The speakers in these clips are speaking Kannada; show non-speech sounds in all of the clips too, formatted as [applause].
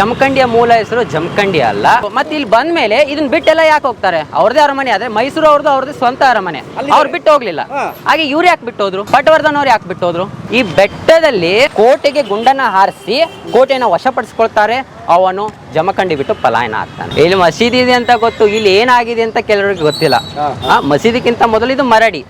ಜಮಖಂಡಿಯ ಮೂಲ ಹೆಸರು ಜಮಖಂಡಿ ಅಲ್ಲ. ಮತ್ತೆ ಇಲ್ಲಿ ಬಂದ ಮೇಲೆ ಇದನ್ನ ಬಿಟ್ಟೆಲ್ಲ ಯಾಕೆ ಹೋಗ್ತಾರೆ? ಅವ್ರದೇ ಅರಮನೆ ಆದ್ರೆ ಮೈಸೂರು ಅವ್ರದ್ದು ಅವ್ರದ್ದು ಸ್ವಂತ ಅರಮನೆ. ಅವ್ರು ಬಿಟ್ಟು ಹೋಗ್ಲಿಲ್ಲ. ಹಾಗೆ ಇವ್ರು ಯಾಕೆ ಬಿಟ್ಟು ಹೋದ್ರು? ಪಟವರ್ಧನ್ ಅವ್ರು ಯಾಕೆ ಬಿಟ್ಟು ಹೋದ್ರು? ಈ ಬೆಟ್ಟದಲ್ಲಿ ಕೋಟೆಗೆ ಗುಂಡನ್ನ ಹಾರಿಸಿ ಕೋಟೆಯನ್ನ ವಶಪಡಿಸ್ಕೊಳ್ತಾರೆ ಅವನು ಜಮಖಂಡಿ ಬಿಟ್ಟು ಪಲಾಯನ ಆಗ್ತಾನೆ. ಇಲ್ಲಿ ಮಸೀದಿ ಇದೆ ಅಂತ ಗೊತ್ತು ಇಲ್ಲಿ ಏನಾಗಿದೆ ಅಂತ ಕೆಲವರಿಗೆ ಗೊತ್ತಿಲ್ಲ. ಆ, ಮಸೀದಿಗಿಂತ ಮೊದಲು ಇದು ಮರಡಿ.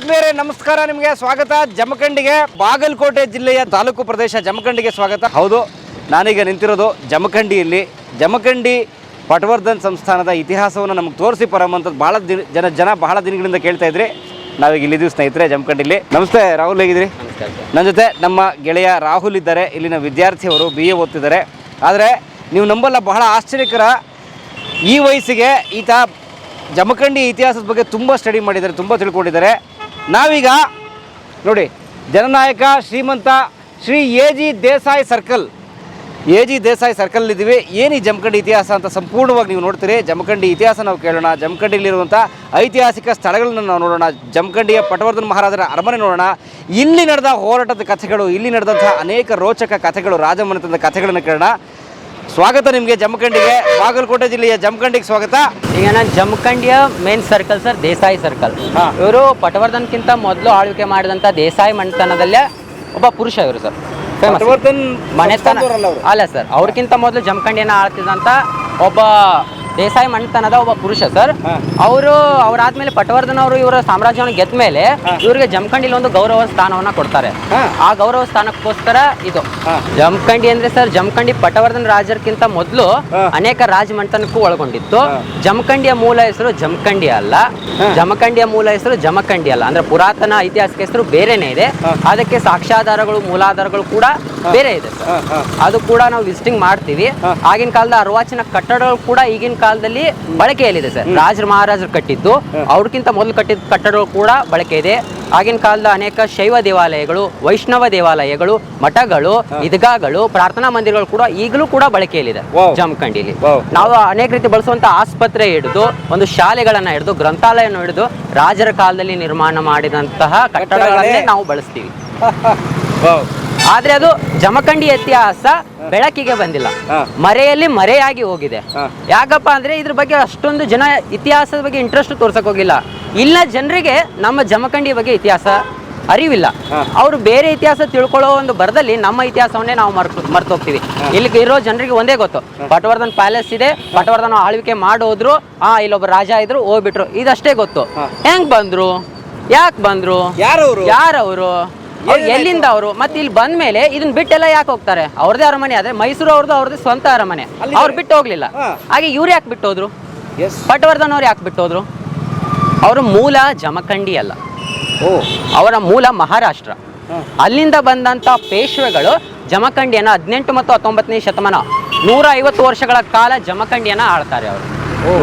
ಆದ್ಮೇಲೆ ನಮಸ್ಕಾರ ನಿಮಗೆ. ಸ್ವಾಗತ ಜಮಖಂಡಿಗೆ. ಬಾಗಲಕೋಟೆ ಜಿಲ್ಲೆಯ ತಾಲೂಕು ಪ್ರದೇಶ ಜಮಖಂಡಿಗೆ ಸ್ವಾಗತ. ಹೌದು ನಾನೀಗ ನಿಂತಿರೋದು ಜಮಖಂಡಿಯಲ್ಲಿ. ಜಮಖಂಡಿ ಪಟವರ್ಧನ್ ಸಂಸ್ಥಾನದ ಇತಿಹಾಸವನ್ನು ನಮಗೆ ತೋರಿಸಿ ಪರಮಂತದ್ದು ಭಾಳ ದಿನ ಜನ ಜನ ಬಹಳ ದಿನಗಳಿಂದ ಕೇಳ್ತಾ ಇದ್ರಿ. ನಾವೀಗ ಇಲ್ಲಿದ್ದೀವಿ ಸ್ನೇಹಿತರೆ ಜಮಖಂಡಿಲಿ. ನಮಸ್ತೆ ರಾಹುಲ್ ಹೇಗಿದ್ರಿ ನನ್ನ ಜೊತೆ ನಮ್ಮ ಗೆಳೆಯ ರಾಹುಲ್ ಇದ್ದಾರೆ. ಇಲ್ಲಿನ ವಿದ್ಯಾರ್ಥಿಯವರು ಬಿ ಎ ಓದ್ತಿದ್ದಾರೆ. ಆದರೆ ನೀವು ನಂಬಲ್ಲ ಬಹಳ ಆಶ್ಚರ್ಯಕರ. ಈ ವಯಸ್ಸಿಗೆ ಈತ ಜಮಖಂಡಿ ಇತಿಹಾಸದ ಬಗ್ಗೆ ತುಂಬ ಸ್ಟಡಿ ಮಾಡಿದ್ದಾರೆ ತುಂಬ ತಿಳ್ಕೊಂಡಿದ್ದಾರೆ. ನಾವೀಗ ನೋಡಿ, ಜನನಾಯಕ Shrimant Shri A G Desai circle, A G Desai circle ಇದ್ದೀವಿ ಏನು ಈ ಜಮಖಂಡಿ ಇತಿಹಾಸ ಅಂತ ಸಂಪೂರ್ಣವಾಗಿ ನೀವು ನೋಡ್ತೀರಿ? ಜಮಖಂಡಿ ಇತಿಹಾಸ ನಾವು ಕೇಳೋಣ. ಜಮಖಂಡಿಲಿರುವಂಥ ಐತಿಹಾಸಿಕ ಸ್ಥಳಗಳನ್ನು ನಾವು ನೋಡೋಣ. ಜಮಖಂಡಿಯ ಪಟವರ್ಧನ ಮಹಾರಾಜರ ಅರಮನೆ ನೋಡೋಣ. ಇಲ್ಲಿ ನಡೆದ ಹೋರಾಟದ ಕಥೆಗಳು, ಇಲ್ಲಿ ನಡೆದಂಥ ಅನೇಕ ರೋಚಕ ಕಥೆಗಳು, ರಾಜಮನೆತನದ ಕಥೆಗಳನ್ನು ಕೇಳೋಣ. ಸ್ವಾಗತ ನಿಮಗೆ ಜಮಖಂಡಿಗೆ. ಬಾಗಲಕೋಟೆ ಜಿಲ್ಲೆಯ ಜಮಖಂಡಿಗೆ ಸ್ವಾಗತ. ಈಗ ನಾನು ಜಮಖಂಡಿಯ main circle sir Desai circle. ಇವರು ಪಟವರ್ಧನ್ಕಿಂತ ಮೊದಲು ಆಳ್ವಿಕೆ ಮಾಡಿದಂಥ ದೇಸಾಯಿ ಮನೆತನದಲ್ಲೇ ಒಬ್ಬ ಪುರುಷ ಇವರು ಸರ್ ಫೇಮಸ್ ಮನೆತನ ಅಲ್ಲ ಸರ್ ಅವ್ರಿಗಿಂತ ಮೊದಲು ಜಮಖಂಡಿಯನ್ನ ಆಳ್ತಿದ್ದಂಥ ಒಬ್ಬ ದೇಸಾಯಿ ಮಣ್ತನದ ಒಬ್ಬ ಪುರುಷ ಸರ್. ಅವರು ಅವರಾದ್ಮೇಲೆ ಪಟವರ್ಧನ್ ಅವರು ಇವರ ಸಾಮ್ರಾಜ್ಯವನ್ನು ಗೆದ್ದ ಮೇಲೆ ಇವರಿಗೆ ಜಮಖಂಡಿಲಿ ಒಂದು ಗೌರವ ಸ್ಥಾನವನ್ನ ಕೊಡ್ತಾರೆ. ಆ ಗೌರವ ಸ್ಥಾನಕ್ಕೋಸ್ಕರ ಇದು. ಜಮಖಂಡಿ ಅಂದ್ರೆ ಸರ್ ಜಮಖಂಡಿ ಪಟವರ್ಧನ್ ರಾಜರ್ಕಿಂತ ಮೊದಲು ಅನೇಕ ರಾಜ ಮಂಡತನಕ್ಕೂ ಒಳಗೊಂಡಿತ್ತು. ಜಮಖಂಡಿಯ ಮೂಲ ಹೆಸರು ಜಮಖಂಡಿ ಅಲ್ಲ. ಜಮಖಂಡಿಯ ಮೂಲ ಹೆಸರು ಜಮಖಂಡಿ ಅಲ್ಲ. ಅಂದ್ರೆ ಪುರಾತನ ಐತಿಹಾಸಿಕ ಹೆಸರು ಬೇರೆನೆ ಇದೆ. ಅದಕ್ಕೆ ಸಾಕ್ಷ್ಯಾಧಾರಗಳು ಮೂಲಾಧಾರಗಳು ಕೂಡ ಬೇರೆ ಇದೆ ಅದು ಕೂಡ ನಾವು ವಿಸಿಟಿಂಗ್ ಮಾಡ್ತೀವಿ. ಆಗಿನ ಕಾಲದ ಅರ್ವಾಚಿನ ಕಟ್ಟಡಗಳು ಕೂಡ ಈಗಿನ ಕಾಲದಲ್ಲಿ ಬಳಕೆಯಲ್ಲಿದೆ ಸರ್. ರಾಜರ ಮಹಾರಾಜರು ಕಟ್ಟಿದ್ದು. ಅವ್ರಿಗಿಂತ ಮೊದಲು ಕಟ್ಟಿದ ಕಟ್ಟಡಗಳು ಕೂಡ ಬಳಕೆ ಇದೆ. ಆಗಿನ ಕಾಲದ ಅನೇಕ ಶೈವ ದೇವಾಲಯಗಳು ವೈಷ್ಣವ ದೇವಾಲಯಗಳು ಮಠಗಳು ಇದ್ಗಾಗಳು ಪ್ರಾರ್ಥನಾ ಮಂದಿರಗಳು ಕೂಡ ಈಗಲೂ ಕೂಡ ಬಳಕೆಯಲ್ಲಿದೆ. ಜಮಖಂಡಿಲಿ. ನಾವು ಅನೇಕ ರೀತಿ ಬಳಸುವಂತ ಆಸ್ಪತ್ರೆ ಹಿಡಿದು ಒಂದು ಶಾಲೆಗಳನ್ನ ಹಿಡಿದು ಗ್ರಂಥಾಲಯವನ್ನು ಹಿಡಿದು ರಾಜರ ಕಾಲದಲ್ಲಿ ನಿರ್ಮಾಣ ಮಾಡಿದಂತಹ ಕಟ್ಟಡಗಳನ್ನೇ ನಾವು ಬಳಸ್ತೀವಿ. ಆದ್ರೆ ಅದು ಜಮಖಂಡಿ ಇತಿಹಾಸ ಬೆಳಕಿಗೆ ಬಂದಿಲ್ಲ. ಮರೆಯಲ್ಲಿ ಮರೆಯಾಗಿ ಹೋಗಿದೆ. ಯಾಕಪ್ಪ ಅಂದ್ರೆ ಇದ್ರ ಬಗ್ಗೆ ಅಷ್ಟೊಂದು ಜನ ಇತಿಹಾಸದ ಬಗ್ಗೆ ಇಂಟ್ರೆಸ್ಟ್ ತೋರ್ಸಕ್ ಹೋಗಿಲ್ಲ. ಇಲ್ಲ ಜನರಿಗೆ ನಮ್ಮ ಜಮಖಂಡಿ ಬಗ್ಗೆ ಇತಿಹಾಸ ಅರಿವಿಲ್ಲ. ಅವರು ಬೇರೆ ಇತಿಹಾಸ ತಿಳ್ಕೊಳ್ಳೋ ಒಂದು ಬರದಲ್ಲಿ ನಮ್ಮ ಇತಿಹಾಸವನ್ನೇ ನಾವು ಮರ್ತು ಮರ್ತು ಹೋಗ್ತೀವಿ ಇಲ್ಲಿ ಇರೋ ಜನರಿಗೆ ಒಂದೇ ಗೊತ್ತು. ಪಟವರ್ಧನ್ ಪ್ಯಾಲೇಸ್ ಇದೆ ಪಟವರ್ಧನ ಆಳ್ವಿಕೆ ಮಾಡೋದ್ರು ಆ ಇಲ್ಲೊಬ್ಬ ರಾಜ ಇದ್ರು ಹೋಗ್ಬಿಟ್ರು. ಇದಷ್ಟೇ ಗೊತ್ತು. ಹೆಂಗ್ ಬಂದ್ರು? ಯಾಕೆ ಬಂದ್ರು? ಯಾರವರು? ಯಾರವರು? ಎಲ್ಲಿಂದ ಅವರು? ಮತ್ತೆ ಇಲ್ಲಿ ಬಂದ ಮೇಲೆ ಇದನ್ನ ಬಿಟ್ಟೆಲ್ಲ ಯಾಕೆ ಹೋಗ್ತಾರೆ? ಅವ್ರದೇ ಅರಮನೆ ಆದ್ರೆ ಮೈಸೂರು ಅವ್ರದ್ದು ಅವ್ರದ್ದು ಸ್ವಂತ ಅರಮನೆ. ಅವ್ರು ಬಿಟ್ಟು ಹೋಗ್ಲಿಲ್ಲ. ಹಾಗೆ ಇವ್ರು ಯಾಕೆ ಬಿಟ್ಟು ಹೋದ್ರು? ಪಟವರ್ಧನ್ ಅವ್ರು ಯಾಕೆ ಬಿಟ್ಟು ಹೋದ್ರು? ಅವ್ರ ಮೂಲ ಜಮಖಂಡಿ ಅಲ್ಲ. ಓ. ಅವರ ಮೂಲ ಮಹಾರಾಷ್ಟ್ರ. ಅಲ್ಲಿಂದ ಬಂದಂತ ಪೇಶ್ವೆಗಳು ಜಮಖಂಡಿಯನ್ನ ಹದಿನೆಂಟು ಮತ್ತು ಹತ್ತೊಂಬತ್ತನೇ ಶತಮಾನ ನೂರ ಐವತ್ತು ವರ್ಷಗಳ ಕಾಲ ಜಮಖಂಡಿಯನ್ನ ಆಳ್ತಾರೆ ಅವರು.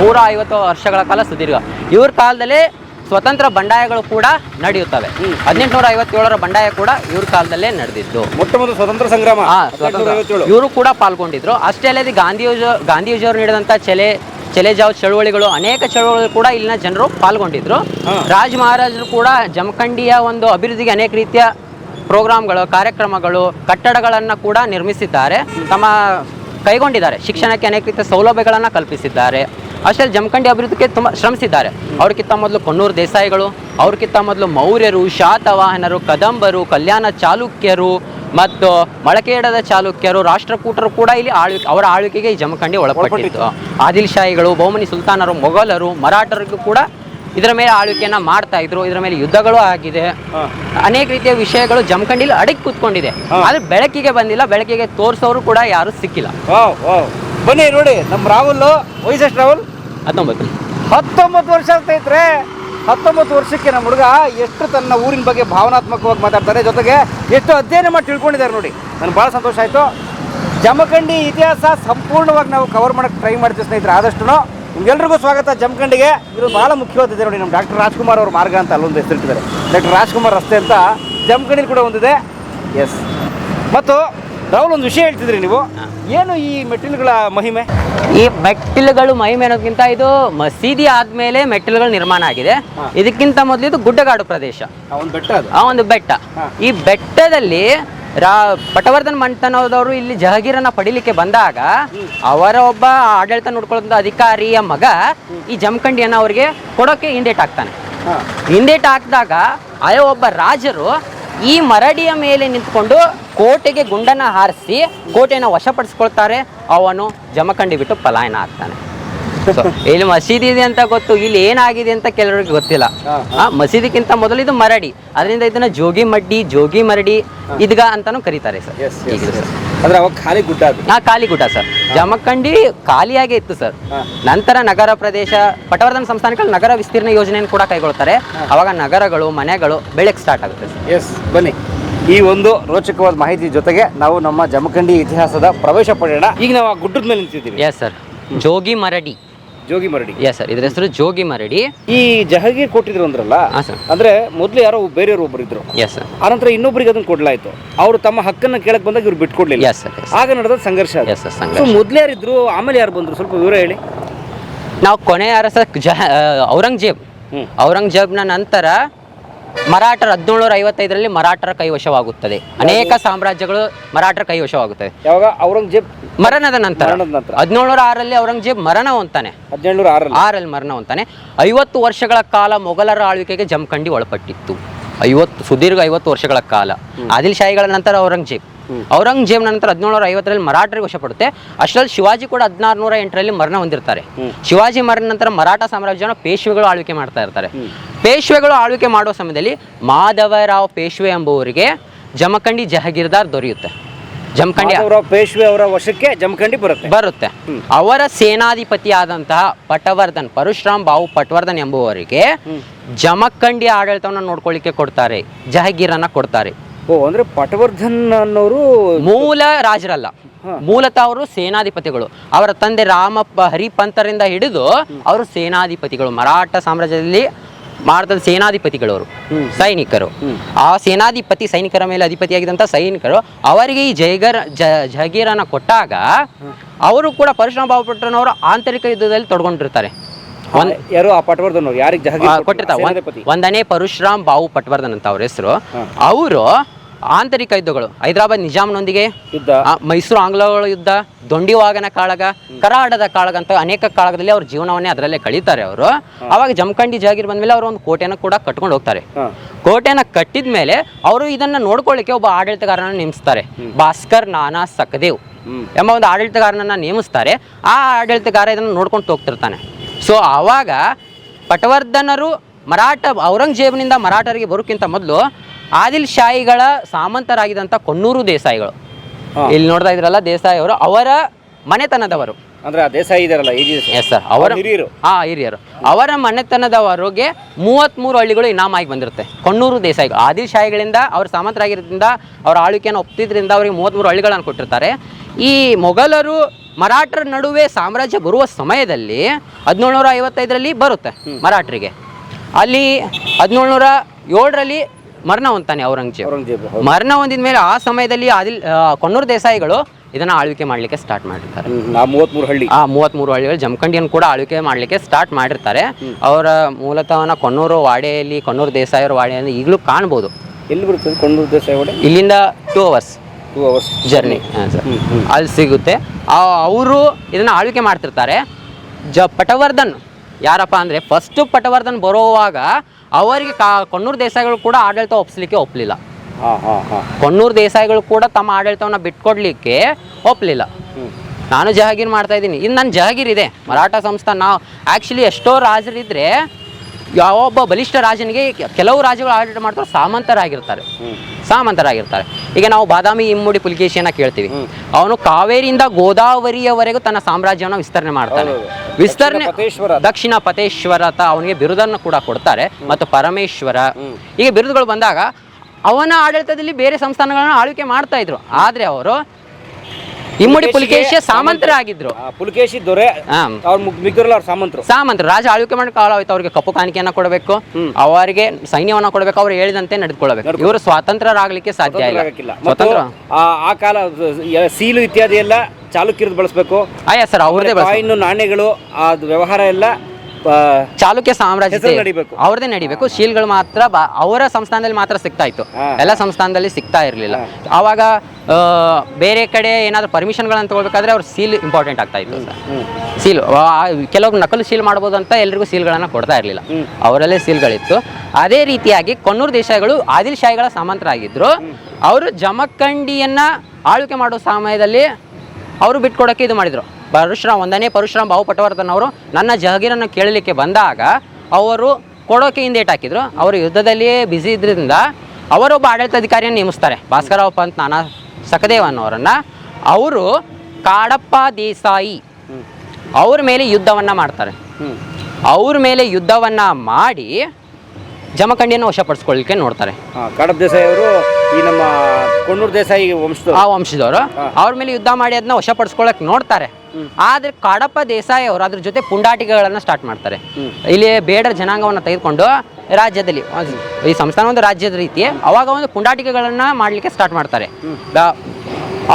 ನೂರ ಐವತ್ತು ವರ್ಷಗಳ ಕಾಲ ಸುದೀರ್ಘ. ಇವ್ರ ಕಾಲದಲ್ಲೇ ಸ್ವತಂತ್ರ ಬಂಡಾಯಗಳು ಕೂಡ ನಡೆಯುತ್ತವೆ. ಹದಿನೆಂಟುನೂರ ಐವತ್ತೇಳರ ಬಂಡಾಯ ಕೂಡ ಇವ್ರ ಕಾಲದಲ್ಲೇ ನಡೆದಿದ್ದು. ಮೊಟ್ಟ ಮೊದಲು ಸ್ವತಂತ್ರ. ಸಂಗ್ರಾಮ ಇವರು ಕೂಡ ಪಾಲ್ಗೊಂಡಿದ್ರು. ಅಷ್ಟೇ ಅಲ್ಲದೆ ಗಾಂಧಿಯೋಜ ಗಾಂಧೀಜಿಯವರು ನೀಡಿದಂಥ ಚಲೆ ಚಲೆಜಾವ್ ಚಳುವಳಿಗಳು ಅನೇಕ ಚಳುವಳಿಗಳು ಕೂಡ ಇಲ್ಲಿನ ಜನರು ಪಾಲ್ಗೊಂಡಿದ್ರು. ರಾಜ ಮಹಾರಾಜರು ಕೂಡ ಜಮಖಂಡಿಯ ಒಂದು ಅಭಿವೃದ್ಧಿಗೆ ಅನೇಕ ರೀತಿಯ ಪ್ರೋಗ್ರಾಮ್ಗಳು ಕಾರ್ಯಕ್ರಮಗಳು ಕಟ್ಟಡಗಳನ್ನು ಕೂಡ ನಿರ್ಮಿಸಿದ್ದಾರೆ. ತಮ್ಮ ಕೈಗೊಂಡಿದ್ದಾರೆ. ಶಿಕ್ಷಣಕ್ಕೆ ಅನೇಕ ರೀತಿಯ ಸೌಲಭ್ಯಗಳನ್ನು ಕಲ್ಪಿಸಿದ್ದಾರೆ. ಅಷ್ಟೇ ಜಮಖಂಡಿ ಅಭಿವೃದ್ಧಿಗೆ ತುಂಬ ಶ್ರಮಿಸಿದ್ದಾರೆ. ಅವ್ರಿಗಿಂತ ಮೊದಲು ಕೊಣ್ಣೂರು ದೇಸಾಯಿಗಳು ಅವ್ರಿಗಿಂತ ಮೊದಲು ಮೌರ್ಯರು ಶಾತವಾಹನರು ಕದಂಬರು ಕಲ್ಯಾಣ ಚಾಲುಕ್ಯರು ಮತ್ತು ಮಳಕೇಡದ ಚಾಲುಕ್ಯರು ರಾಷ್ಟ್ರಕೂಟರು ಕೂಡ ಇಲ್ಲಿ ಆಳ್ವಿಕೆ ಅವರ ಆಳ್ವಿಕೆಗೆ ಈ ಜಮಖಂಡಿ ಒಳಪಟ್ಟಿತ್ತು. ಆದಿಲ್ ಶಾಹಿಗಳು ಬಹುಮನಿ ಸುಲ್ತಾನರು ಮೊಘಲರು ಮರಾಠರಿಗೂ ಕೂಡ ಇದರ ಮೇಲೆ ಆಳ್ವಿಕೆಯನ್ನ ಮಾಡ್ತಾ ಇದ್ರು ಇದರ ಮೇಲೆ ಯುದ್ಧಗಳು ಆಗಿದೆ. ಅನೇಕ ರೀತಿಯ ವಿಷಯಗಳು ಜಮಖಂಡಿಲಿ ಅಡಗಿ ಕೂತ್ಕೊಂಡಿದೆ. ಆದ್ರೆ ಬೆಳಕಿಗೆ ಬಂದಿಲ್ಲ ಬೆಳಕಿಗೆ ತೋರಿಸೋರು ಕೂಡ ಯಾರು ಸಿಕ್ಕಿಲ್ಲ. ಬನ್ನಿ ನೋಡಿ ನಮ್ಮ ರಾಹುಲ್ ವಯಸ್ಸೆಷ್ಟು ರಾಹುಲ್. ಹತ್ತೊಂಬತ್ತು. ಹತ್ತೊಂಬತ್ತು ವರ್ಷ ಆಗ್ತೈತ್ರೆ ಹತ್ತೊಂಬತ್ತು ವರ್ಷಕ್ಕೆ ನಮ್ಮ ಹುಡುಗ ಎಷ್ಟು ತನ್ನ ಊರಿನ ಬಗ್ಗೆ ಭಾವನಾತ್ಮಕವಾಗಿ ಮಾತಾಡ್ತಾರೆ ಜೊತೆಗೆ ಎಷ್ಟು ಅಧ್ಯಯನ ಮಾಡಿ ತಿಳ್ಕೊಂಡಿದ್ದಾರೆ ನೋಡಿ. ನನಗೆ ಭಾಳ ಸಂತೋಷ ಆಯಿತು. ಜಮಖಂಡಿ ಇತಿಹಾಸ ಸಂಪೂರ್ಣವಾಗಿ ನಾವು ಕವರ್ ಮಾಡೋಕ್ಕೆ ಟ್ರೈ ಮಾಡ್ತೀವಿ ಸ್ನೇಹಿತರೆ ಆದಷ್ಟು ನಿಮ್ಗೆಲ್ರಿಗೂ ಸ್ವಾಗತ ಜಮಖಂಡಿಗೆ. ಇದು ಭಾಳ ಮುಖ್ಯವಾದಿದೆ ನೋಡಿ ನಮ್ಮ ಡಾಕ್ಟರ್ ರಾಜ್ಕುಮಾರ್ ಅವ್ರ ಮಾರ್ಗ ಅಂತ ಅಲ್ಲೊಂದು ಹೆಸರಿಟ್ಟಿದ್ದಾರೆ ಡಾಕ್ಟರ್ ರಾಜ್ಕುಮಾರ್ ರಸ್ತೆ ಅಂತ ಜಮಖಂಡಿಲಿ ಕೂಡ ಒಂದಿದೆ. ಎಸ್ ಮತ್ತು ರಾಹುಲ್ ಒಂದು ವಿಷಯ ಹೇಳ್ತಿದ್ರಿ ನೀವು. ಏನು ಈ ಮೆಟ್ಟಿಲುಗಳ ಮಹಿಮೆ? ಈ ಮೆಟ್ಟಿಲುಗಳು ಮಹಿಮೆ ಅನ್ನೋದಕ್ಕಿಂತ ಇದು ಮಸೀದಿ ಆದ್ಮೇಲೆ ಮೆಟ್ಟಿಲುಗಳು ನಿರ್ಮಾಣ ಆಗಿದೆ. ಇದಕ್ಕಿಂತ ಮೊದಲು ಇದು ಗುಡ್ಡಗಾಡು ಪ್ರದೇಶ. ಒಂದು ಬೆಟ್ಟ ಅದು. ಆ ಒಂದು ಬೆಟ್ಟ. ಈ ಬೆಟ್ಟದಲ್ಲಿ ರಾ ಪಟವರ್ಧನ್ ಮಂಟನದವರು ಇಲ್ಲಿ ಜಹಗೀರನ್ನ ಪಡಿಲಿಕ್ಕೆ ಬಂದಾಗ ಅವರ ಒಬ್ಬ ಆಡಳಿತ ನೋಡ್ಕೊಳ್ಳೋ ಅಧಿಕಾರಿಯ ಮಗ ಈ ಜಮಖಂಡಿಯನ್ನ ಅವರಿಗೆ ಕೊಡೋಕೆ ಹಿಂದೇಟ್ ಹಾಕ್ತಾನೆ. ಹಿಂದೇಟ್ ಹಾಕಿದಾಗ ಆಯಾ ಒಬ್ಬ ರಾಜರು ಈ ಮರಡಿಯ ಮೇಲೆ ನಿಂತ್ಕೊಂಡು ಕೋಟೆಗೆ ಗುಂಡನ್ನ ಹಾರಿಸಿ ಕೋಟೆಯನ್ನು ವಶಪಡಿಸ್ಕೊಳ್ತಾರೆ ಅವನು ಜಮಖಂಡಿ ಬಿಟ್ಟು ಪಲಾಯನ ಆಗ್ತಾನೆ. ಇಲ್ಲಿ ಮಸೀದಿ ಇದೆ ಅಂತ ಗೊತ್ತು ಇಲ್ಲಿ ಏನಾಗಿದೆ ಅಂತ ಕೆಲವರಿಗೆ ಗೊತ್ತಿಲ್ಲ. ಹಾ, ಆ, ಮಸೀದಿಗಿಂತ ಮೊದಲು ಇದು ಮರಡಿ. ಅದರಿಂದ ಇದನ್ನ ಜೋಗಿ ಮಡ್ಡಿ ಜೋಗಿ ಮರಡಿ ಇದ್ಗ ಅಂತಾನು ಕರೀತಾರೆ ಸರ್. ಅಂದ್ರೆ ಅವಾಗ ಖಾಲಿ ಗುಡ್ಡ ಅದು? ಖಾಲಿ ಗುಡ್ಡ ಸರ್. ಜಮಖಂಡಿ ಖಾಲಿಯಾಗೇ ಇತ್ತು ಸರ್. ನಂತರ ನಗರ ಪ್ರದೇಶ ಪಟವರ್ಧನ ಸಂಸ್ಥಾನಗಳು ನಗರ ವಿಸ್ತೀರ್ಣ ಯೋಜನೆಯನ್ನು ಕೂಡ ಕೈಗೊಳ್ತಾರೆ. ಅವಾಗ ನಗರಗಳು ಮನೆಗಳು ಬೆಳಕ್ ಸ್ಟಾರ್ಟ್ ಆಗುತ್ತೆ ಸರ್. ಎಸ್ ಬನ್ನಿ. ಈ ಒಂದು ರೋಚಕವಾದ ಮಾಹಿತಿ ಜೊತೆಗೆ ನಾವು ನಮ್ಮ ಜಮಖಂಡಿ ಇತಿಹಾಸದ ಪ್ರವೇಶ ಪಡೆಯೋಣ. ಈಗ ನಾವು ಆ ಗುಡ್ಡದ ಮೇಲೆ ನಿಂತಿದ್ದೀವಿ. Yes sir Jogi Maradi. Jogi Maradi. Yes sir ಇದ್ರ ಹೆಸರು ಜೋಗಿ ಮರಡಿ. ಈ ಜಹಗೀರ್ ಕೊಟ್ಟಿದ್ರು ಅಂದ್ರಲ್ಲ ಹಾಂ ಸರ್ ಅಂದ್ರೆ ಮೊದಲು ಯಾರೋ ಬೇರೆಯವರು ಒಬ್ಬರು ಇದ್ರು. ಎಸ್ ಸರ್ ಆನಂತರ ಇನ್ನೊಬ್ಬರಿಗೆ ಅದನ್ನ ಕೊಡ್ಲಾಯ್ತು. ಅವರು ತಮ್ಮ ಹಕ್ಕನ್ನ ಕೇಳಕ್ ಬಂದಾಗ ಇವ್ರು ಬಿಟ್ಕೊಡ್ಲಿಲ್ಲ. ಎಸ್ ಸರ್ ಆಗ ನಡೆದ ಸಂಘರ್ಷ ಅದು. ಸರ್ ಸಂಘರ್ಷ. ಮೊದ್ಲು ಯಾರಿದ್ರು ಆಮೇಲೆ ಯಾರು ಬಂದ್ರು? ಸ್ವಲ್ಪ ವಿವರ ಹೇಳಿ. ನಾವು ಕೊನೆಯ ಅರಸ ಜಹ ಔರಂಗಜೇಬ್. ಔರಂಗಜೇಬ್ನ ನಂತರ ಮರಾಠರ ಹದಿನೇಳುನೂರ ಐವತ್ತೈದರಲ್ಲಿ ಮರಾಠರ ಕೈವಶವಾಗುತ್ತದೆ. ಅನೇಕ ಸಾಮ್ರಾಜ್ಯಗಳು ಮರಾಠರ ಕೈವಶವಾಗುತ್ತದೆ. ಯಾವಾಗ? ಔರಂಗಜೇಬ್ ಮರಣದ ನಂತರ. ಮರಣದ ನಂತರ. ಹದಿನೇಳುನೂರ ಆರಲ್ಲಿ ಔರಂಗಜೇಬ್ ಮರಣ ಹೊಂತಾನೆ ಹದಿನೇಳುನೂರ ಆರಲ್ಲಿ ಆರಲ್ಲಿ ಮರಣ ಹೊಂತಾನೆ ಐವತ್ತು ವರ್ಷಗಳ ಕಾಲ ಮೊಘಲರ ಆಳ್ವಿಕೆಗೆ ಜಮಖಂಡಿ ಒಳಪಟ್ಟಿತ್ತು. ಐವತ್ತು ಸುದೀರ್ಘ ಐವತ್ತು ವರ್ಷಗಳ ಕಾಲ. ಆದಿಲ್ ಶಾಹಿಗಳ ನಂತರ ಔರಂಗಜೇಬ್. ಔರಂಗಜೇಬ್ ನಂತರ ಹದಿನೇಳುನೂರ ಐವತ್ತರಲ್ಲಿ ಮರಾಠರಿಗೆ ವಶಪಡುತ್ತೆ. ಅಷ್ಟರಲ್ಲಿ ಶಿವಾಜಿ ಕೂಡ ಹದಿನಾರು ನೂರ ಎಂಟರಲ್ಲಿ ಮರಣ ಹೊಂದಿರ್ತಾರೆ. ಶಿವಾಜಿ ಮರಣ ನಂತರ ಮರಾಠ ಸಾಮ್ರಾಜ್ಯನ ಪೇಶ್ವೆಗಳು ಆಳ್ವಿಕೆ ಮಾಡ್ತಾ ಇರ್ತಾರೆ. ಪೇಶ್ವೆಗಳು ಆಳ್ವಿಕೆ ಮಾಡುವ ಸಮಯದಲ್ಲಿ ಮಾಧವರಾವ್ ಪೇಶ್ವೆ ಎಂಬುವರಿಗೆ ಜಮಖಂಡಿ ಜಹಗೀರ್ದಾರ್ ದೊರೆಯುತ್ತೆ. ಜಮಖಂಡಿ ಪೇಶ್ವೆ ಅವರ ವಶಕ್ಕೆ ಜಮಖಂಡಿ ಬರುತ್ತೆ. ಬರುತ್ತೆ. ಅವರ ಸೇನಾಧಿಪತಿಯಾದಂತಹ ಪಟವರ್ಧನ್ ಪರಶುರಾಮ್ ಬಾವು ಪಟವರ್ಧನ್ ಎಂಬುವರಿಗೆ ಜಮಖಂಡಿ ಆಡಳಿತವನ್ನು ನೋಡ್ಕೊಳ್ಳಿಕ್ಕೆ ಕೊಡ್ತಾರೆ ಜಹಗೀರನ್ನ ಕೊಡ್ತಾರೆ. ಓ ಅಂದ್ರೆ ಪಟವರ್ಧನ್ ಅನ್ನೋರು ಮೂಲ ರಾಜರಲ್ಲ. ಮೂಲತಃ ಅವರು ಸೇನಾಧಿಪತಿಗಳು. ಅವರ ತಂದೆ ರಾಮಪ್ಪ ಹರಿಪಂತರಿಂದ ಹಿಡಿದು ಅವರು ಸೇನಾಧಿಪತಿಗಳು. ಮರಾಠ ಸಾಮ್ರಾಜ್ಯದಲ್ಲಿ ಭಾರತದ ಸೇನಾಧಿಪತಿಗಳವರು ಸೈನಿಕರು. ಆ ಸೇನಾಧಿಪತಿ ಸೈನಿಕರ ಮೇಲೆ ಅಧಿಪತಿಯಾಗಿದ್ದಂಥ ಸೈನಿಕರು ಅವರಿಗೆ ಈ ಜಯಗರ್ ಜ ಜಹಗೀರನ್ನ ಕೊಟ್ಟಾಗ ಅವರು ಕೂಡ ಪರಶುರಾಮ ಬಾಬು ಪಟ್ಟಣವರು ಆಂತರಿಕ ಯುದ್ಧದಲ್ಲಿ ತೊಡಗೊಂಡಿರ್ತಾರೆ. ಯಾರು ಆ ಪಟವರ್ಧನ್ ಅವ್ರು ಯಾರಿಗೆ ಆ, ಕೊಟ್ಟಿರ್ತಾರೆ ಒಂದನೇ ಪರಶುರಾಮ್ ಬಾವು ಪಟ್ವರ್ಧನ್ ಅಂತ ಅವ್ರ ಹೆಸರು. ಅವರು ಆಂತರಿಕ ಯುದ್ಧಗಳು. ಹೈದರಾಬಾದ್ ನಿಜಾಮ್ನೊಂದಿಗೆ ಯುದ್ಧ. ಮೈಸೂರು ಆಂಗ್ಲಗಳ ಯುದ್ಧ ದೊಂಡಿವಾಗನ ಕಾಳಗ ಕರಾಡದ ಕಾಳಗ ಅಂತ ಅನೇಕ ಕಾಳಗದಲ್ಲಿ ಅವ್ರ ಜೀವನವನ್ನೇ ಅದರಲ್ಲೇ ಕಳೀತಾರೆ ಅವರು. ಅವಾಗ ಜಮಖಂಡಿ ಜಾಗಿರ್ ಬಂದ್ಮೇಲೆ ಅವರು ಒಂದು ಕೋಟೆಯನ್ನು ಕೂಡ ಕಟ್ಕೊಂಡು ಹೋಗ್ತಾರೆ. ಕೋಟೆನ ಕಟ್ಟಿದ ಮೇಲೆ ಅವರು ಇದನ್ನ ನೋಡ್ಕೊಳ್ಳಿಕ್ಕೆ ಒಬ್ಬ ಆಡಳಿತಗಾರನ ನೇಮಿಸ್ತಾರೆ. ಭಾಸ್ಕರ್ ನಾನಾ ಸಖದೇವ್ ಎಂಬ ಒಂದು ಆಡಳಿತಗಾರನನ್ನ ನೇಮಿಸ್ತಾರೆ. ಆ ಆಡಳಿತಗಾರ ಇದನ್ನು ನೋಡ್ಕೊಂಡು ಹೋಗ್ತಿರ್ತಾನೆ. ಸೊ ಆವಾಗ ಪಟವರ್ಧನರು ಮರಾಠ ಔರಂಗಜೇಬನಿಂದ ಮರಾಠರಿಗೆ ಬರೋಕ್ಕಿಂತ ಮೊದಲು ಆದಿಲ್ ಶಾಹಿಗಳ ಸಾಮಂತರಾಗಿದ್ದಂಥ ಕೊನ್ನೂರು ದೇಸಾಯಿಗಳು. ಇಲ್ಲಿ ನೋಡ್ತಾ ಇದ್ರಲ್ಲ ದೇಸಾಯಿ ಅವರು ಅವರ ಮನೆತನದವರು. ಅಂದ್ರೆ ಆ ದೇಸಾಯಿ ಇದಾರಲ್ಲ ಎಸ್ ಸರ್ ಅವರ ಹಿರಿಯರು? ಹಾ ಹಿರಿಯರು. ಅವರ ಮನೆತನದವರಿಗೆ ಮೂವತ್ತ್ಮೂರು ಹಳ್ಳಿಗಳು ಇನಾಮಾಗಿ ಬಂದಿರುತ್ತೆ. ಕೊಣ್ಣೂರು ದೇಸಾಯಿಗಳು. ಆದಿಲ್ ಶಾಹಿಗಳಿಂದ ಅವ್ರ ಸಾಮಂತರಾಗಿರೋದ್ರಿಂದ ಅವ್ರ ಆಳ್ವಿಕೆಯನ್ನು ಒಪ್ತಿದ್ರಿಂದ ಅವರಿಗೆ ಮೂವತ್ತ್ಮೂರು ಹಳ್ಳಿಗಳನ್ನು ಕೊಟ್ಟಿರ್ತಾರೆ. ಈ ಮೊಘಲರು ಮರಾಠರ ನಡುವೆ ಸಾಮ್ರಾಜ್ಯ ಬರುವ ಸಮಯದಲ್ಲಿ ಹದಿನೇಳ್ನೂರ ಐವತ್ತೈದರಲ್ಲಿ ಬರುತ್ತೆ ಮರಾಠರಿಗೆ. ಅಲ್ಲಿ ಹದಿನೇಳ್ನೂರ ಏಳರಲ್ಲಿ ಮರಣ ಹೊಂದ್ತಾನೆ ಔರಂಗಜೇಬ್. ಔರಂಗಜೇಬ್ ಮರಣ ಹೊಂದಿದ ಮೇಲೆ ಆ ಸಮಯದಲ್ಲಿ ಆದಿಲ್ ಆ, ಕೊಣ್ಣೂರು ದೇಸಾಯಿಗಳು ಇದನ್ನ ಆಳ್ವಿಕೆ ಮಾಡ್ಲಿಕ್ಕೆ ಸ್ಟಾರ್ಟ್ ಮಾಡಿರ್ತಾರೆ. ಆ ಮೂವತ್ಮೂರು ಹಳ್ಳಿ. ಆ ಮೂವತ್ಮೂರು ಹಳ್ಳಿಗಳು ಜಮಖಂಡಿಯನ್ನು ಕೂಡ ಆಳ್ವಿಕೆ ಮಾಡ್ಲಿಕ್ಕೆ ಸ್ಟಾರ್ಟ್ ಮಾಡಿರ್ತಾರೆ. ಅವರ ಮೂಲತಃನ ಕೊಣ್ಣೂರು ವಾಡೆಯಲ್ಲಿ ಕೊಣ್ಣೂರು ದೇಸಾಯಿಯವ್ರ ವಾಡೆಯಲ್ಲಿ ಈಗಲೂ ಕಾಣ್ಬೋದು. ಎಲ್ಲಿ ಬರ್ತದೆ ಕೊಂಡೂರು ದೇಸಾಯಿ ಒಡೆ ಇಲ್ಲಿಂದ two hours two hours journey ಅಲ್ಲಿ ಸಿಗುತ್ತೆ. ಅವರು ಇದನ್ನ ಆಳ್ವಿಕೆ ಮಾಡ್ತಿರ್ತಾರೆ. ಜ ಪಟವರ್ಧನ್. ಯಾರಪ್ಪ ಅಂದರೆ ಫಸ್ಟು ಪಟವರ್ಧನ್ ಬರೋವಾಗ ಅವರಿಗೆ ಕಾ ಕೊಣ್ಣೂರು ದೇಸಾಯಿಗಳು ಕೂಡ ಆಡಳಿತ ಒಪ್ಪಿಸ್ಲಿಕ್ಕೆ ಒಪ್ಪಲಿಲ್ಲ ಕೊಣ್ಣೂರು ದೇಸಾಯಿಗಳು ಕೂಡ ತಮ್ಮ ಆಡಳಿತವನ್ನು ಬಿಟ್ಕೊಡ್ಲಿಕ್ಕೆ ಒಪ್ಪಲಿಲ್ಲ ನಾನು ಜಹಾಗೀರ್ ಮಾಡ್ತಾ ಇದ್ದೀನಿ. ಇನ್ನು ನನ್ನ ಜಹಾಗೀರ್ ಇದೆ. ಮರಾಠ ಸಂಸ್ಥಾನ ನಾವು ಆ್ಯಕ್ಚುಲಿ ಎಷ್ಟೋ ರಾಜರಿದ್ರೆ ಯಾವೊಬ್ಬ ಬಲಿಷ್ಠ ರಾಜನಿಗೆ ಕೆಲವು ರಾಜ್ಯಗಳು ಆಡಳಿತ ಮಾಡ್ತಾರೆ ಸಾಮಂತರಾಗಿರ್ತಾರೆ. ಸಾಮಂತರಾಗಿರ್ತಾರೆ. ಈಗ ನಾವು ಬಾದಾಮಿ ಇಮ್ಮುಡಿ ಪುಲಿಕೇಶಿಯನ್ನು ಕೇಳ್ತೀವಿ. ಅವನು ಕಾವೇರಿಯಿಂದ ಗೋದಾವರಿಯವರೆಗೂ ತನ್ನ ಸಾಮ್ರಾಜ್ಯವನ್ನು ವಿಸ್ತರಣೆ ಮಾಡ್ತಾನೆ. ವಿಸ್ತರಣೆ ದಕ್ಷಿಣ ಪತೇಶ್ವರ ಅಂತ ಅವನಿಗೆ ಬಿರುದನ್ನು ಕೂಡ ಕೊಡ್ತಾರೆ ಮತ್ತು ಪರಮೇಶ್ವರ. ಈಗ ಬಿರುದುಗಳು ಬಂದಾಗ ಅವನ ಆಡಳಿತದಲ್ಲಿ ಬೇರೆ ಸಂಸ್ಥಾನಗಳನ್ನು ಆಳ್ವಿಕೆ ಮಾಡ್ತಾ ಇದ್ರು. ಆದ್ರೆ ಅವರು ಇಮ್ಮಡಿ ಪುಲಿಕೇಶಿಯ ಸಾಮಂತರಾಗಿದ್ರು. ಪುಲಿಕೇಶಿ ಪುಲಕೇಶಿ ದೊರೆ ಸಾಮಂತರು. ಸಾಮಂತರು. ರಾಜ ಆಳ್ವಿಕೆ ಮಾಡಿ ಕಾಲ ಹೋಯ್ತು ಅವ್ರಿಗೆ ಕಪ್ಪು ಕಾಣಿಕೆಯನ್ನ ಕೊಡಬೇಕು. ಅವರಿಗೆ ಸೈನ್ಯವನ್ನ ಕೊಡಬೇಕು ಅವ್ರು ಹೇಳಿದಂತೆ ನಡೆದುಕೊಳ್ಬೇಕು ಇವರು ಸ್ವಾತಂತ್ರ್ಯರಾಗಲಿಕ್ಕೆ ಸಾಧ್ಯ ಇಲ್ಲ. ಸ್ವತಂತ್ರ ಆ ಕಾಲ ಸೀಲು ಇತ್ಯಾದಿ ಎಲ್ಲ ಚಾಲುಕ್ಯರದ್ದು ಬಳಸಬೇಕು. ಅಯ್ಯ ಸರ್ ಅವ್ರದೇ ಬಳಸ ಕಾಯಿನ್ ನಾಣ್ಯಗಳು ಅದು ವ್ಯವಹಾರ ಎಲ್ಲ ಚಾಲುಕ್ಯ ಸಾಮ್ರಾಜ್ಯ ನಡಿಬೇಕು. ಅವ್ರದೇ ನಡಿಬೇಕು. ಶೀಲ್ಗಳು ಮಾತ್ರ ಅವರ ಸಂಸ್ಥಾನದಲ್ಲಿ ಮಾತ್ರ ಸಿಗ್ತಾ ಇತ್ತು. ಎಲ್ಲ ಸಂಸ್ಥಾನದಲ್ಲಿ ಸಿಗ್ತಾ ಇರಲಿಲ್ಲ. ಆವಾಗ ಬೇರೆ ಕಡೆ ಏನಾದರೂ ಪರ್ಮಿಷನ್ಗಳನ್ನು ತಗೋಬೇಕಾದ್ರೆ ಅವ್ರ ಸೀಲ್ ಇಂಪಾರ್ಟೆಂಟ್ ಆಗ್ತಾ ಇತ್ತು. ಸೀಲ್ ಕೆಲವು ನಕಲು ಸೀಲ್ ಮಾಡ್ಬೋದು ಅಂತ ಎಲ್ರಿಗೂ ಸೀಲ್ಗಳನ್ನು ಕೊಡ್ತಾ ಇರಲಿಲ್ಲ. ಅವರಲ್ಲೇ ಸೀಲ್ಗಳಿತ್ತು ಅದೇ ರೀತಿಯಾಗಿ ಕೊನ್ನೂರು ದೇಶಗಳು ಆದಿಲ್ ಶಾಹಿಗಳ ಸಾಮಂತರಾಗಿದ್ರು. ಅವರು ಜಮಖಂಡಿಯನ್ನ ಆಳ್ವಿಕೆ ಮಾಡೋ ಸಮಯದಲ್ಲಿ ಅವರು ಬಿಟ್ಕೊಡೋಕ್ಕೆ ಇದು ಮಾಡಿದರು. ಪರಶುರಾಮ್ ಒಂದನೇ ಪರಶುರಾಮ್ ಬಾವು ಪಟವರ್ಧನ್ ಅವರು ನನ್ನ ಜಹಗೀರನ್ನು ಕೇಳಲಿಕ್ಕೆ ಬಂದಾಗ ಅವರು ಕೊಡೋಕೆ ಹಿಂದೇಟ್ ಹಾಕಿದರು. ಅವರು ಯುದ್ಧದಲ್ಲಿಯೇ ಬ್ಯುಸಿ ಇದ್ರಿಂದ ಅವರೊಬ್ಬ ಆಡಳಿತಾಧಿಕಾರಿಯನ್ನು ನೇಮಿಸ್ತಾರೆ. ಭಾಸ್ಕರರಾವ್ ಪಂತ್ ನಾನಾ ಸಖದೇವ್ ಅನ್ನೋರನ್ನು. ಅವರು ಕಾಡಪ್ಪ ದೇಸಾಯಿ ಅವ್ರ ಮೇಲೆ ಯುದ್ಧವನ್ನು ಮಾಡ್ತಾರೆ. ಅವ್ರ ಮೇಲೆ ಯುದ್ಧವನ್ನು ಮಾಡಿ ಜಮಖಂಡಿಯನ್ನು ವಶಪಡಿಸ್ಕೊಳ್ಳಿಕ್ಕೆ ನೋಡ್ತಾರೆ. ಕಾಡಪ್ಪ ದೇಸಾಯಿ ಅವರು ಈ ನಮ್ಮ ಕೊಣ್ಣೂರು ದೇಸಾಯಿ ವಂಶದ ಆ ವಂಶದವರು. ಅವ್ರ ಮೇಲೆ ಯುದ್ಧ ಮಾಡಿ ಅದನ್ನ ವಶಪಡಿಸ್ಕೊಳಕ್ ನೋಡ್ತಾರೆ. ಆದ್ರೆ ಕಾಡಪ್ಪ ದೇಸಾಯಿ ಅವರು ಅದ್ರ ಜೊತೆ ಪುಂಡಾಟಿಕೆಗಳನ್ನ ಸ್ಟಾರ್ಟ್ ಮಾಡ್ತಾರೆ. ಇಲ್ಲಿ ಬೇಡರ ಜನಾಂಗವನ್ನ ತೆಗೆದುಕೊಂಡು ರಾಜ್ಯದಲ್ಲಿ ಈ ಸಂಸ್ಥಾನ ಒಂದು ರಾಜ್ಯದ ರೀತಿ ಅವಾಗ ಒಂದು ಪುಂಡಾಟಿಕೆಗಳನ್ನ ಮಾಡ್ಲಿಕ್ಕೆ ಸ್ಟಾರ್ಟ್ ಮಾಡ್ತಾರೆ.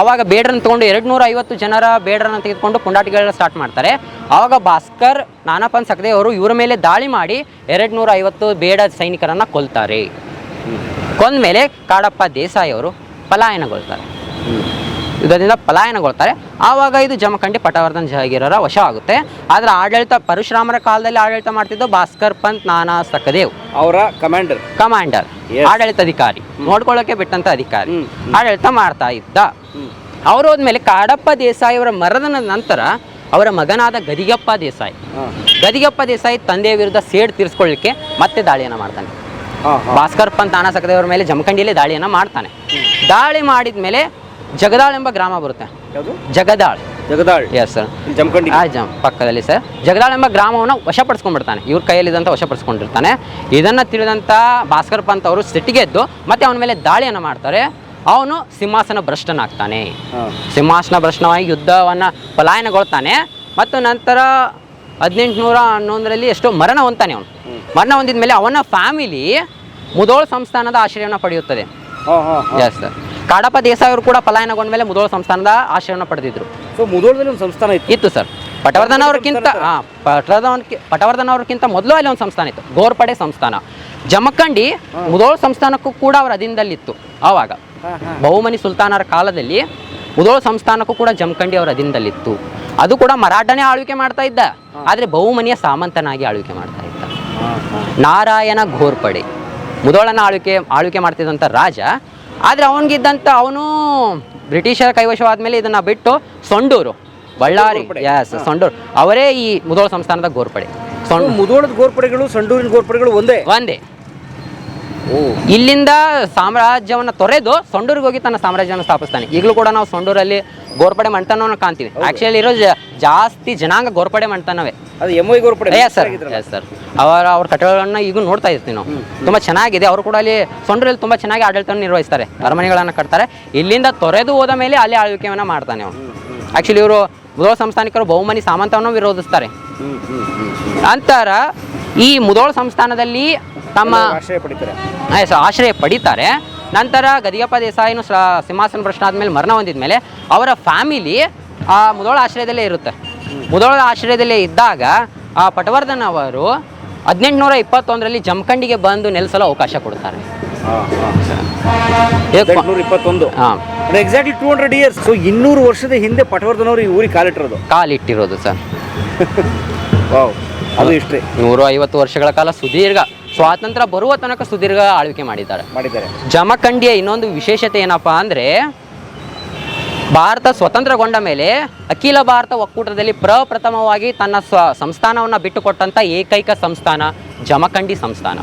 ಅವಾಗ ಬೇಡರನ್ನ ತಗೊಂಡು ಎರಡು ನೂರ ಐವತ್ತು ಜನರ ಬೇಡರನ್ನ ತೆಗೆದುಕೊಂಡು ಪುಂಡಾಟಿಕೆಗಳನ್ನ ಸ್ಟಾರ್ಟ್ ಮಾಡ್ತಾರೆ. ಅವಾಗ ಭಾಸ್ಕರ್ ನಾನಪ್ಪನ್ ಸಕದೇ ಅವರು ಇವರ ಮೇಲೆ ದಾಳಿ ಮಾಡಿ ಎರಡು ನೂರ ಐವತ್ತು ಬೇಡ ಸೈನಿಕರನ್ನ ಕೊಲ್ತಾರೆ. ಕೊಂದ್ಮೇಲೆ ಕಾಡಪ್ಪ ದೇಸಾಯಿ ಅವರು ಪಲಾಯನಗೊಳ್ತಾರೆ. ಇದರಿಂದ ಪಲಾಯನಗೊಳ್ತಾರೆ. ಆವಾಗ ಇದು ಜಮಖಂಡಿ ಪಟವರ್ಧನ್ ಜಹಗೀರರ ವಶ ಆಗುತ್ತೆ ಆದ್ರೆ ಆಡಳಿತ ಪರಶುರಾಮರ ಕಾಲದಲ್ಲಿ ಆಡಳಿತ ಮಾಡ್ತಿದ್ದು ಭಾಸ್ಕರ್ ಪಂತ್ ನಾನಾ ಸಕದೇವ್ ಅವರ ಕಮಾಂಡರ್. ಕಮಾಂಡರ್ ಆಡಳಿತ ಆಡಳಿತಾಧಿಕಾರಿ ನೋಡ್ಕೊಳ್ಳೋಕೆ ಬಿಟ್ಟಂತ ಅಧಿಕಾರಿ. ಆಡಳಿತ ಮಾಡ್ತಾ ಇದ್ದ. ಅವರು ಹೋದ್ಮೇಲೆ ಕಾಡಪ್ಪ ದೇಸಾಯಿ ಅವರ ಮರಣದ ನಂತರ ಅವರ ಮಗನಾದ ಗದಿಗಪ್ಪ ದೇಸಾಯಿ. ಗದಿಗಪ್ಪ ದೇಸಾಯಿ ತಂದೆಯ ವಿರುದ್ಧ ಸೇಡ್ ತೀರಿಸ್ಕೊಳ್ಳಿಕ್ಕೆ ಮತ್ತೆ ದಾಳಿಯನ್ನ ಮಾಡ್ತಾನೆ. ಭಾಸ್ಕರ್ ಪಂತ್ ನಾನಾ ಸಕದೇವರ ಮೇಲೆ ಜಮಖಂಡಿಯಲ್ಲಿ ದಾಳಿಯನ್ನ ಮಾಡ್ತಾನೆ. ದಾಳಿ ಮಾಡಿದ ಮೇಲೆ ಜಗದಾಳ್ ಎಂಬ ಗ್ರಾಮ ಬರುತ್ತೆ. Jagadal. Jagadal. Yes sir Jamkhandi. ಆ ಜಮ್ ಪಕ್ಕದಲ್ಲಿ ಸರ್ ಜಗದಾಳ್ ಎಂಬ ಗ್ರಾಮವನ್ನು ವಶಪಡಿಸ್ಕೊಂಡ್ಬಿಡ್ತಾನೆ. ಇವ್ರ ಕೈಯಲ್ಲಿದ್ದಂಥ ವಶಪಡಿಸ್ಕೊಂಡಿರ್ತಾನೆ. ಇದನ್ನ ತಿಳಿದಂಥ ಭಾಸ್ಕರ್ ಪಂತ್ ಅವರು ಸಿಟ್ಟಿಗೆದ್ದು ಮತ್ತೆ ಅವನ ಮೇಲೆ ದಾಳಿಯನ್ನು ಮಾಡ್ತಾರೆ. ಅವನು ಸಿಂಹಾಸನ ಭ್ರಷ್ಟನಾಗ್ತಾನೆ. ಸಿಂಹಾಸನ ಭ್ರಷ್ಟವಾಗಿ ಯುದ್ಧವನ್ನು ಪಲಾಯನಗೊಳ್ತಾನೆ. ಮತ್ತು ನಂತರ ಹದಿನೆಂಟುನೂರ ಹನ್ನೊಂದರಲ್ಲಿ ಎಷ್ಟೋ ಮರಣ ಹೊಂತಾನೆ ಅವನು. ಮರಣ ಹೊಂದಿದ ಮೇಲೆ ಅವನ ಫ್ಯಾಮಿಲಿ ಮುದೋಳ್ ಸಂಸ್ಥಾನದ ಆಶ್ರಯವನ್ನು ಪಡೆಯುತ್ತದೆ. ಎಸ್ ಕಾಡಪ್ಪ ದೇಸಾಯಿ ಅವರು ಕೂಡ ಪಲಾಯನಗೊಂಡ ಮೇಲೆ ಮುದೋಳ ಸಂಸ್ಥಾನದ ಆಶ್ರಯವನ್ನು ಪಡೆದಿದ್ರು. ಸೊ ಮುದೋಳದಲ್ಲಿ ಒಂದು ಸಂಸ್ಥಾನ ಇತ್ತು. ಇತ್ತು ಸರ್ ಪಟವರ್ಧನ ಅವ್ರಕ್ಕಿಂತ ಪಟವರ್ಧನ ಪಟವರ್ಧನ್ ಅವ್ರಕ್ಕಿಂತ ಮೊದಲು ಅಲ್ಲಿ ಒಂದು ಸಂಸ್ಥಾನ ಇತ್ತು. ಗೋರ್ಪಡೆ ಸಂಸ್ಥಾನ. ಜಮಖಂಡಿ ಮುದೋಳ್ ಸಂಸ್ಥಾನಕ್ಕೂ ಕೂಡ ಅವರ ಅಧೀನದಲ್ಲಿತ್ತು ಆವಾಗ. ಬಹುಮನಿ ಸುಲ್ತಾನರ ಕಾಲದಲ್ಲಿ ಮುದೋಳ ಸಂಸ್ಥಾನಕ್ಕೂ ಕೂಡ ಜಮಖಂಡಿ ಅವರ ಅಧೀನದಲ್ಲಿತ್ತು. ಅದು ಕೂಡ ಮರಾಠನೇ ಆಳ್ವಿಕೆ ಮಾಡ್ತಾ ಇದ್ದ. ಆದ್ರೆ ಬಹುಮನಿಯ ಸಾಮಂತನಾಗಿ ಆಳ್ವಿಕೆ ಮಾಡ್ತಾ ನಾರಾಯಣ ಘೋರ್ಪಡೆ. ಮುದೋಳನ ಆಳ್ವಿಕೆ ಆಳ್ವಿಕೆ ಮಾಡ್ತಿದ್ದಂಥ ರಾಜ ಆದರೆ ಅವನಿಗಿದ್ದಂಥ ಅವನು ಬ್ರಿಟಿಷರ ಕೈವಶವಾದ ಮೇಲೆ ಇದನ್ನು ಬಿಟ್ಟು ಸೊಂಡೂರು ಬಳ್ಳಾರಿ ಎಸ್ ಸೊಂಡೂರು. ಅವರೇ ಈ ಮುದೋಳ ಸಂಸ್ಥಾನದ ಘೋರ್ಪಡೆ. ಸೊಂಡ್ ಮುದೋಳದ ಗೋರ್ಪಡೆಗಳು ಸಂಡೂರಿನ ಗೋರ್ಪಡೆಗಳು ಒಂದೇ? ಒಂದೇ. ಇಲ್ಲಿಂದ ಸಾಮ್ರಾಜ್ಯವನ್ನು ತೊರೆದು ಸೊಂಡೂರಿಗೆ ಹೋಗಿ ತನ್ನ ಸಾಮ್ರಾಜ್ಯವನ್ನು ಸ್ಥಾಪಿಸ್ತಾನೆ. ಈಗಲೂ ಕೂಡ ನಾವು ಸೊಂಡೂರಲ್ಲಿ ಗೋರ್ಪಡೆ ಮಂಟನವನ್ನು ಕಾಣ್ತೀವಿ. ಆಕ್ಚುಲಿ ಇರೋ ಜಾಸ್ತಿ ಜನಾಂಗ ಗೋರ್ಪಡೆ ಮಂಟನವೇ ಅದು M I Ghorpade yes sir yes sir ಅವರ ಅವ್ರ ಕಟ್ಟಡಗಳನ್ನ ಈಗ ನೋಡ್ತಾ ಇರ್ತೀವಿ ನಾವು. ತುಂಬಾ ಚೆನ್ನಾಗಿದೆ. ಅವರು ಕೂಡ ಅಲ್ಲಿ ಸೊಂಡ್ರಲ್ಲಿ ತುಂಬಾ ಚೆನ್ನಾಗಿ ಆಡಳಿತವನ್ನು ನಿರ್ವಹಿಸ್ತಾರೆ. ಅರಮನೆಗಳನ್ನ ಕಟ್ತಾರೆ. ಇಲ್ಲಿಂದ ತೊರೆದು ಹೋದ ಮೇಲೆ ಅಲ್ಲಿ ಆಳ್ವಿಕೆಯನ್ನ ಮಾಡ್ತಾನೆ ಅವನು ಆಕ್ಚುಲಿ ಇವರು ಮುದೋಳ ಸಂಸ್ಥಾನಿಕರು ಬಹುಮನಿ ಸಾಮಂತವನ್ನು ವಿರೋಧಿಸ್ತಾರೆ. ನಂತರ ಈ ಮುದೋಳ ಸಂಸ್ಥಾನದಲ್ಲಿ ತಮ್ಮ ಆಶ್ರಯ ಪಡಿತಾರೆ. ಸರ್ ಆಶ್ರಯ ಪಡಿತಾರೆ. ನಂತರ ಗದಿಯಪ್ಪ ದೇಸಾಯಿನೂ ಸಿಂಹಾಸನ ಪ್ರಶ್ನೆ ಆದಮೇಲೆ ಮರಣ ಹೊಂದಿದ ಮೇಲೆ ಅವರ ಫ್ಯಾಮಿಲಿ ಆ ಮುದೋಳ ಆಶ್ರಯದಲ್ಲೇ ಇರುತ್ತೆ. ಮುದೋಳ ಆಶ್ರಯದಲ್ಲೇ ಇದ್ದಾಗ ಆ ಪಟವರ್ಧನ್ ಅವರು ಹದಿನೆಂಟುನೂರ ಇಪ್ಪತ್ತೊಂದರಲ್ಲಿ ಜಮಖಂಡಿಗೆ ಬಂದು ನೆಲೆಸಲು ಅವಕಾಶ ಕೊಡ್ತಾರೆ. ಇಪ್ಪತ್ತೊಂದು. Exactly two hundred years so ಇನ್ನೂರು ವರ್ಷದ ಹಿಂದೆ ಪಟವರ್ಧನ್ ಅವರು ಈ ಊರಿಗೆ ಕಾಲಿಟ್ಟಿರೋದು. ಕಾಲಿಟ್ಟಿರೋದು ಸರ್. [laughs] ಅದು ಇಷ್ಟೇ ನೂರ ಐವತ್ತು ವರ್ಷಗಳ ಕಾಲ ಸುದೀರ್ಘ. ಸ್ವಾತಂತ್ರ್ಯ ಬರುವ ತನಕ ಸುದೀರ್ಘ ಆಳ್ವಿಕೆ ಮಾಡಿದ್ದಾರೆ. ಮಾಡಿದ್ದಾರೆ. ಜಮಖಂಡಿಯ ಇನ್ನೊಂದು ವಿಶೇಷತೆ ಏನಪ್ಪಾ ಅಂದ್ರೆ ಭಾರತ ಸ್ವತಂತ್ರಗೊಂಡ ಮೇಲೆ ಅಖಿಲ ಭಾರತ ಒಕ್ಕೂಟದಲ್ಲಿ ಪ್ರಪ್ರಥಮವಾಗಿ ತನ್ನ ಸ್ವ ಸಂಸ್ಥಾನವನ್ನು ಬಿಟ್ಟುಕೊಟ್ಟಂಥ ಏಕೈಕ ಸಂಸ್ಥಾನ ಜಮಖಂಡಿ ಸಂಸ್ಥಾನ.